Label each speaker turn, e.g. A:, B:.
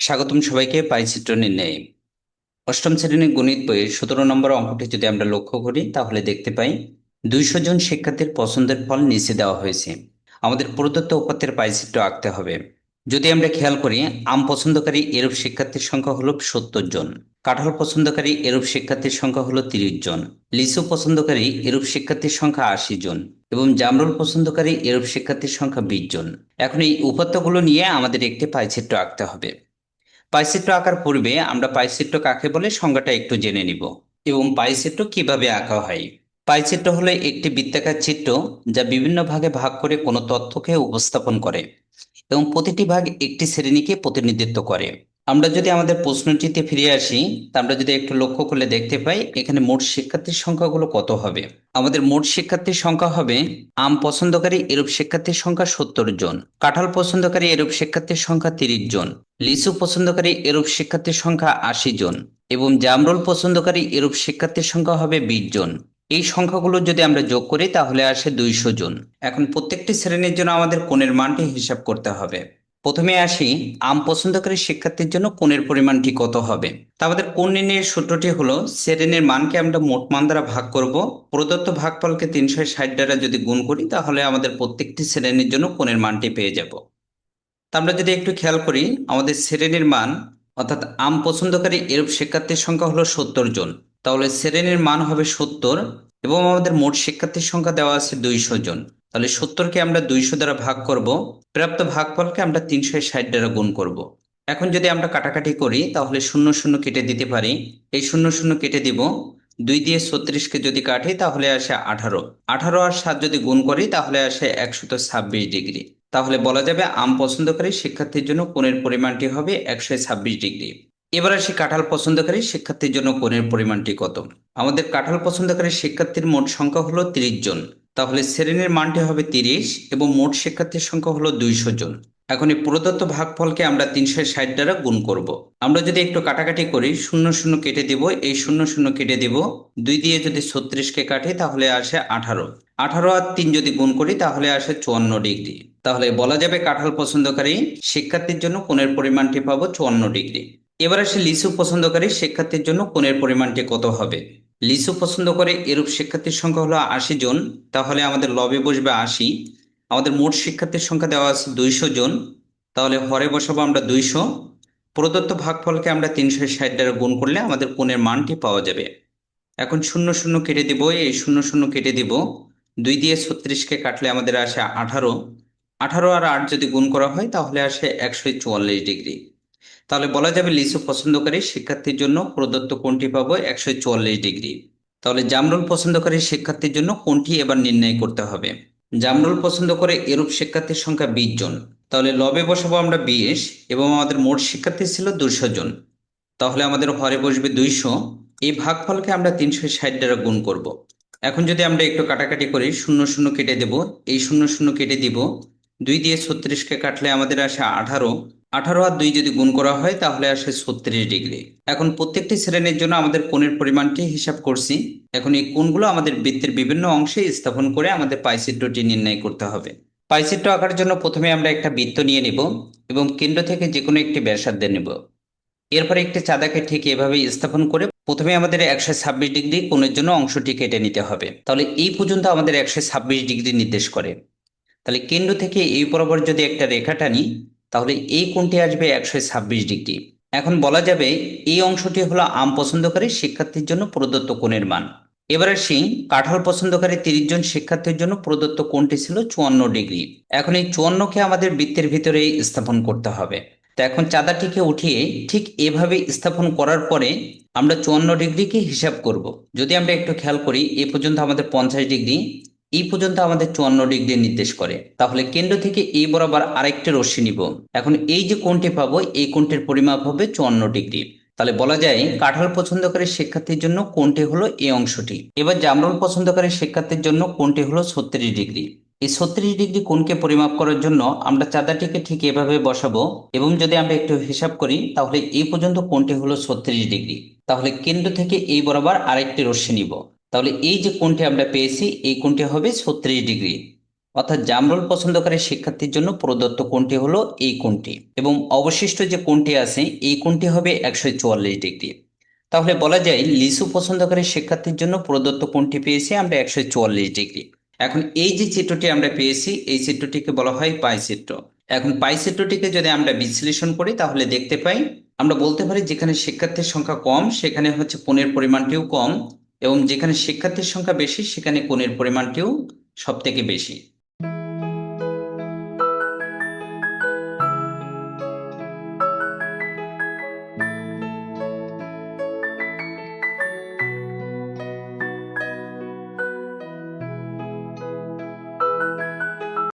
A: স্বাগতম সবাইকে পাইচিত্র নির্ণয়ে অষ্টম শ্রেণির গণিত বইয়ের সতেরো নম্বর অঙ্কটি যদি আমরা লক্ষ্য করি, তাহলে দেখতে পাই দুইশো জন শিক্ষার্থীর পছন্দের ফল নিচে দেওয়া হয়েছে। আমাদের প্রদত্ত উপাত্তের পাইচিত্র আঁকতে হবে। যদি আমরা খেয়াল করি, আম পছন্দকারী এরূপ শিক্ষার্থীর সংখ্যা হলো সত্তর জন, কাঁঠাল পছন্দকারী এরূপ শিক্ষার্থীর সংখ্যা হলো তিরিশ জন, লিচু পছন্দকারী এরূপ শিক্ষার্থীর সংখ্যা আশি জন এবং জামরুল পছন্দকারী এরূপ শিক্ষার্থীর সংখ্যা বিশ জন। এখন এই উপাত্তগুলো নিয়ে আমাদের একটি পাইচিত্র আঁকতে হবে। পাইচিত্র আঁকার পূর্বে আমরা পাইচিত্র কাকে বলে সংজ্ঞাটা একটু জেনে নিব। এবং পাইচিত্র কীভাবে আঁকা হয়? পাইচিত্র হলো একটি বৃত্তাকার চিত্র যা বিভিন্ন ভাগে ভাগ করে কোনো তথ্যকে উপস্থাপন করে এবং প্রতিটি ভাগ একটি শ্রেণীকে প্রতিনিধিত্ব করে। আমরা যদি আমাদের প্রশ্নটিতে ফিরে আসি, তা আমরা যদি একটু লক্ষ্য করলে দেখতে পাই, এখানে মোট শিক্ষার্থীর সংখ্যাগুলো কত হবে? আমাদের মোট শিক্ষার্থীর সংখ্যা হবে, আম পছন্দকারী এরূপ শিক্ষার্থীর সংখ্যা সত্তর জন, কাঁঠাল পছন্দকারী এরূপ শিক্ষার্থীর সংখ্যা তিরিশ জন, লিচু পছন্দকারী এরূপ শিক্ষার্থীর সংখ্যা আশি জন, এবং জামরুল পছন্দকারী এরূপ শিক্ষার্থীর সংখ্যা হবে বিশ জন। এই সংখ্যাগুলো যদি আমরা যোগ করি, তাহলে আসে দুইশো জন। এখন প্রত্যেকটি শ্রেণির জন্য আমাদের কোণের মানটি হিসাব করতে হবে। প্রথমে আসি, আম পছন্দকারী শিক্ষার্থীর জন্য কোণের পরিমাণটি কত হবে? তা আমাদের কোণ নির্ণয়ের সূত্রটি হলো, শ্রেণির মানকে আমরা মোট মান দ্বারা ভাগ করব। প্রদত্ত ভাগফলকে তিনশো ষাট দ্বারা যদি গুণ করি, তাহলে আমাদের প্রত্যেকটি শ্রেণির জন্য কোণের মানটি পেয়ে যাব। তা আমরা যদি একটু খেয়াল করি, আমাদের শ্রেণির মান, অর্থাৎ আম পছন্দকারী এরূপ শিক্ষার্থীর সংখ্যা হলো সত্তর জন। তাহলে শ্রেণির মান হবে সত্তর এবং আমাদের মোট শিক্ষার্থীর সংখ্যা দেওয়া আছে দুইশো জন। তাহলে সত্তরকে আমরা দুইশো দ্বারা ভাগ করব, প্রাপ্ত ভাগফলকে আমরা তিনশো ষাট দ্বারা গুণ করব। এখন যদি আমরা কাটাকাটি করি, তাহলে শূন্য শূন্য কেটে দিতে পারি। এই শূন্য শূন্য কেটে দিব। দুই দিয়ে ছত্রিশকে যদি কাটি, তাহলে আসে আঠারো। আঠারো আর সাত যদি গুণ করি, তাহলে আসে একশত ছাব্বিশ ডিগ্রি। তাহলে বলা যাবে আম পছন্দকারী শিক্ষার্থীর জন্য কোণের পরিমাণটি হবে একশো ছাব্বিশ ডিগ্রি। এবার আসি কাঁঠাল পছন্দকারী শিক্ষার্থীর জন্য কোণের পরিমাণটি কত? আমাদের কাঁঠাল পছন্দকারী শিক্ষার্থীর মোট সংখ্যা হলো তিরিশ জন। তাহলে শ্রেণির মানটি হবে তিরিশ এবং মোট শিক্ষার্থীর সংখ্যা হলো দুইশো জন। এখন এই প্রদত্ত ভাগফলকে আমরা তিনশো ষাট দ্বারা গুণ করব। আমরা যদি একটু কাটাকাটি করি, শূন্য শূন্য কেটে দিব, এই শূন্য শূন্য কেটে দিব, দুই দিয়ে যদি ছত্রিশকে কাটি, তাহলে আসে আঠারো। আঠারো আর তিন যদি গুণ করি, তাহলে আসে চুয়ান্ন ডিগ্রি। তাহলে বলা যাবে কাঁঠাল পছন্দকারী শিক্ষার্থীর জন্য কোণের পরিমাণটি পাবো চুয়ান্ন ডিগ্রি। এবার আসে লিচু পছন্দকারী শিক্ষার্থীর জন্য কোণের পরিমাণটি কত হবে? লিচু পছন্দ করে এরূপ শিক্ষার্থীর সংখ্যা হলো আশি জন, তাহলে আমাদের লবে বসবে আশি। আমাদের মোট শিক্ষার্থীর সংখ্যা দেওয়া আছে দুইশো জন, তাহলে হরে বসাবো আমরা দুইশো। প্রদত্ত ভাগফলকে আমরা তিনশো ষাট দ্বারা গুণ করলে আমাদের কোণের মানটি পাওয়া যাবে। এখন শূন্য শূন্য কেটে দিব, এই শূন্য শূন্য কেটে দিব। দুই দিয়ে ছত্রিশকে কাটলে আমাদের আসে আঠারো। আঠারো আর আট যদি গুণ করা হয়, তাহলে আসে একশো চুয়াল্লিশ ডিগ্রি। তাহলে বলা যাবে লিচু পছন্দকারী শিক্ষার্থীর জন্য প্রদত্ত কোণটি পাবো? একশো চুয়াল্লিশ ডিগ্রি। তাহলে জামরুল পছন্দকারী শিক্ষার্থীর জন্য কোনটি এবার নির্ণয় করতে হবে? জামরুল পছন্দ করে এরূপ শিক্ষার্থীর সংখ্যা বিশ জন। তাহলে লবে বসাবো আমরা বিশ, এবং আমাদের মোট শিক্ষার্থী ছিল দুশো জন। তাহলে আমাদের হরে বসবে দুইশো। এই ভাগফলকে আমরা তিনশো ষাট দ্বারা গুণ করব। এখন যদি আমরা একটু কাটাকাটি করি, শূন্য শূন্য কেটে দেব। এই শূন্য শূন্য কেটে দিব। দুই দিয়ে ছত্রিশকে কাটলে আমাদের আসে আঠারো। আঠারো আর দুই যদি গুণ করা হয়, তাহলে আসে ছত্রিশ ডিগ্রি। এখন প্রত্যেকটি শ্রেণির জন্য আমাদের কোণের পরিমাণটি হিসাব করছি। এখন এই কোণগুলো আমাদের বৃত্তের বিভিন্ন অংশে স্থাপন করে আমাদের পাইচিত্রটি নির্ণয় করতে হবে। পাইচিত্র আঁকার জন্য প্রথমে আমরা একটা বৃত্ত নিয়ে নিব এবং কেন্দ্র থেকে যে কোনো একটি ব্যাসার্ধ নেব। এরপরে একটি চাঁদাকে ঠিক এভাবে স্থাপন করে প্রথমে আমাদের একশো ছাব্বিশ ডিগ্রি কোণের জন্য অংশটি কেটে নিতে হবে। তাহলে এই পর্যন্ত আমাদের একশো ছাব্বিশ ডিগ্রি নির্দেশ করে। তাহলে কেন্দ্র থেকে এই বরাবর যদি একটা রেখা টানি তাহলে এই কোণটি আসবে? একশো ছাব্বিশ ডিগ্রি। এখন বলা যাবে এই অংশটি হলো আম পছন্দকারী শিক্ষার্থীর জন্য প্রদত্ত কোণের মান। এবার আসি কাঁঠাল পছন্দকারী তিরিশ জন শিক্ষার্থীর জন্য প্রদত্ত কোণটি ছিল চুয়ান্ন ডিগ্রি। এখন এই চুয়ান্নকে আমাদের বৃত্তের ভিতরে স্থাপন করতে হবে। তো এখন চাঁদাটিকে উঠিয়ে ঠিক এভাবে স্থাপন করার পরে আমরা চুয়ান্ন ডিগ্রিকে হিসাব করব। যদি আমরা একটু খেয়াল করি, এ পর্যন্ত আমাদের পঞ্চাশ ডিগ্রি এই পর্যন্ত আমাদের চুয়ান্ন ডিগ্রি নির্দেশ করে। তাহলে কেন্দ্র থেকে এই বরাবর আরেকটি রশ্মি নিব। এখন এই যে কোণটি পাবো, এই কোণটির পরিমাপ হবে চুয়ান্ন ডিগ্রি। তাহলে বলা যায় কাঁঠাল পছন্দকারী শিক্ষার্থীর জন্য কোনটি হলো এই অংশটি। এবার জামরুল পছন্দকারী শিক্ষার্থীর জন্য কোনটি হলো ছত্রিশ ডিগ্রি। এই ছত্রিশ ডিগ্রি কোণকে পরিমাপ করার জন্য আমরা চাঁদাটিকে ঠিক এভাবে বসাবো এবং যদি আমরা একটু হিসাব করি, তাহলে এই পর্যন্ত কোণটি হলো ছত্রিশ ডিগ্রি। তাহলে কেন্দ্র থেকে এই বরাবর আরেকটি রশ্মি নিব। তাহলে এই যে কোণটি আমরা পেয়েছি, এই কোণটি হবে ছত্রিশ ডিগ্রি। অর্থাৎ জামরুল পছন্দকারী শিক্ষার্থীর জন্য প্রদত্ত কোণটি হলো এই কোণটি এবং অবশিষ্ট যে কোণটি আছে, এই কোণটি হবে একশো চুয়াল্লিশ ডিগ্রি। তাহলে বলা যায় লিচু পছন্দকারী শিক্ষার্থীর জন্য প্রদত্ত কোণটি পেয়েছি আমরা একশো চুয়াল্লিশ ডিগ্রি। এখন এই যে চিত্রটি আমরা পেয়েছি, এই চিত্রটিকে বলা হয় পাই চিত্র। এখন পাই চিত্রটিকে যদি আমরা বিশ্লেষণ করি, তাহলে দেখতে পাই, আমরা বলতে পারি যেখানে শিক্ষার্থীর সংখ্যা কম, সেখানে হচ্ছে কোণের পরিমাণটিও কম। এবং যেখানে শিক্ষার্থীর সংখ্যা বেশি সেখানে কোণের পরিমাণটিও সব থেকে বেশি।